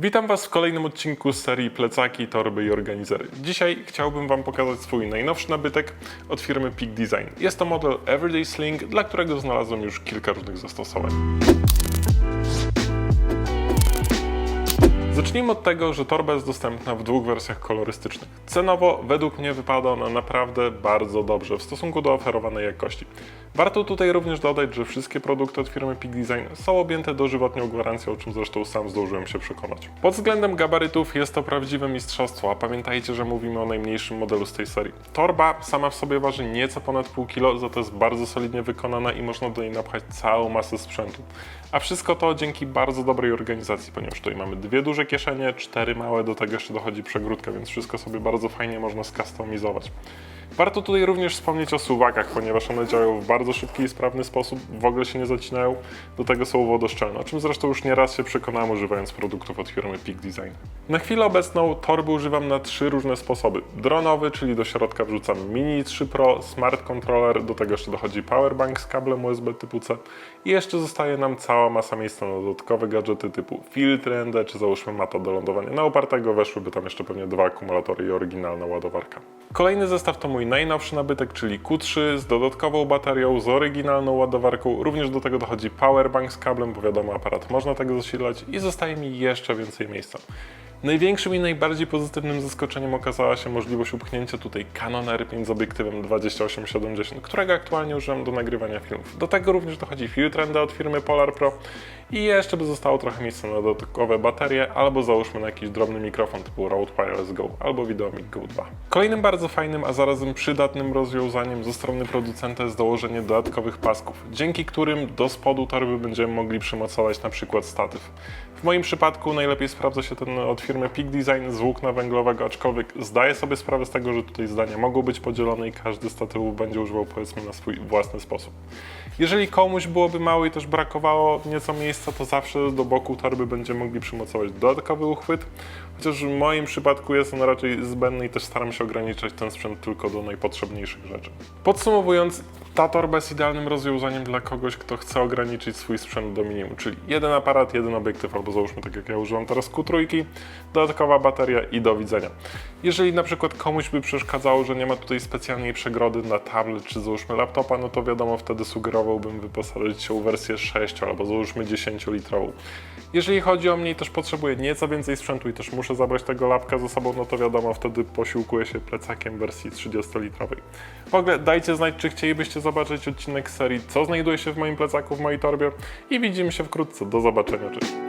Witam Was w kolejnym odcinku serii Plecaki, Torby i Organizery. Dzisiaj chciałbym Wam pokazać swój najnowszy nabytek od firmy Peak Design. Jest to model Everyday Sling, dla którego znalazłem już kilka różnych zastosowań. Zacznijmy od tego, że torba jest dostępna w dwóch wersjach kolorystycznych. Cenowo według mnie wypada ona naprawdę bardzo dobrze w stosunku do oferowanej jakości. Warto tutaj również dodać, że wszystkie produkty od firmy Peak Design są objęte dożywotnią gwarancją, o czym zresztą sam zdążyłem się przekonać. Pod względem gabarytów jest to prawdziwe mistrzostwo, a pamiętajcie, że mówimy o najmniejszym modelu z tej serii. Torba sama w sobie waży nieco ponad pół kilo, za to jest bardzo solidnie wykonana i można do niej napchać całą masę sprzętu. A wszystko to dzięki bardzo dobrej organizacji, ponieważ tutaj mamy dwie duże kieszenie, cztery małe, do tego jeszcze dochodzi przegródka, więc wszystko sobie bardzo fajnie można skustomizować. Warto tutaj również wspomnieć o suwakach, ponieważ one działają w bardzo szybki i sprawny sposób, w ogóle się nie zacinają, do tego są wodoszczelne, o czym zresztą już nieraz się przekonałem używając produktów od firmy Peak Design. Na chwilę obecną torby używam na trzy różne sposoby. Dronowy, czyli do środka wrzucam Mini 3 Pro, Smart Controller, do tego jeszcze dochodzi powerbank z kablem USB typu C i jeszcze zostaje nam cała masa miejsca na dodatkowe gadżety typu filtry ND, czy załóżmy mata do lądowania. Na opartego weszłyby tam jeszcze pewnie dwa akumulatory i oryginalna ładowarka. Kolejny zestaw to mój najnowszy nabytek, czyli Q3 z dodatkową baterią, z oryginalną ładowarką. Również do tego dochodzi powerbank z kablem, bo wiadomo, aparat można tego zasilać i zostaje mi jeszcze więcej miejsca. Największym i najbardziej pozytywnym zaskoczeniem okazała się możliwość upchnięcia tutaj Canon R5 z obiektywem 28-70, którego aktualnie używam do nagrywania filmów. Do tego również dochodzi filtr ND od firmy Polar Pro i jeszcze by zostało trochę miejsca na dodatkowe baterie albo załóżmy na jakiś drobny mikrofon typu Rode Wireless Go albo Videomic Go 2. Kolejnym bardzo fajnym, a zarazem przydatnym rozwiązaniem ze strony producenta jest dołożenie dodatkowych pasków, dzięki którym do spodu torby będziemy mogli przymocować na przykład statyw. W moim przypadku najlepiej sprawdza się ten od firmy Peak Design z włókna węglowego, aczkolwiek zdaję sobie sprawę z tego, że tutaj zdania mogą być podzielone i każdy z statywów będzie używał powiedzmy na swój własny sposób. Jeżeli komuś byłoby mało i też brakowało nieco miejsca, to zawsze do boku torby będziemy mogli przymocować dodatkowy uchwyt, chociaż w moim przypadku jest on raczej zbędny i też staram się ograniczać ten sprzęt tylko do najpotrzebniejszych rzeczy. Podsumowując, ta torba jest idealnym rozwiązaniem dla kogoś, kto chce ograniczyć swój sprzęt do minimum, czyli jeden aparat, jeden obiektyw, albo załóżmy tak jak ja używam teraz Q3, dodatkowa bateria i do widzenia. Jeżeli na przykład komuś by przeszkadzało, że nie ma tutaj specjalnej przegrody na tablet czy załóżmy laptopa, no to wiadomo, wtedy sugerowałbym wyposażyć się w wersję 6 albo załóżmy 10 litrową. Jeżeli chodzi o mnie też potrzebuję nieco więcej sprzętu i też muszę zabrać tego lapka ze sobą, no to wiadomo, wtedy posiłkuję się plecakiem wersji 30-litrowej. W ogóle dajcie znać, czy chcielibyście zobaczyć odcinek serii, co znajduje się w moim plecaku, w mojej torbie i widzimy się wkrótce. Do zobaczenia, cześć!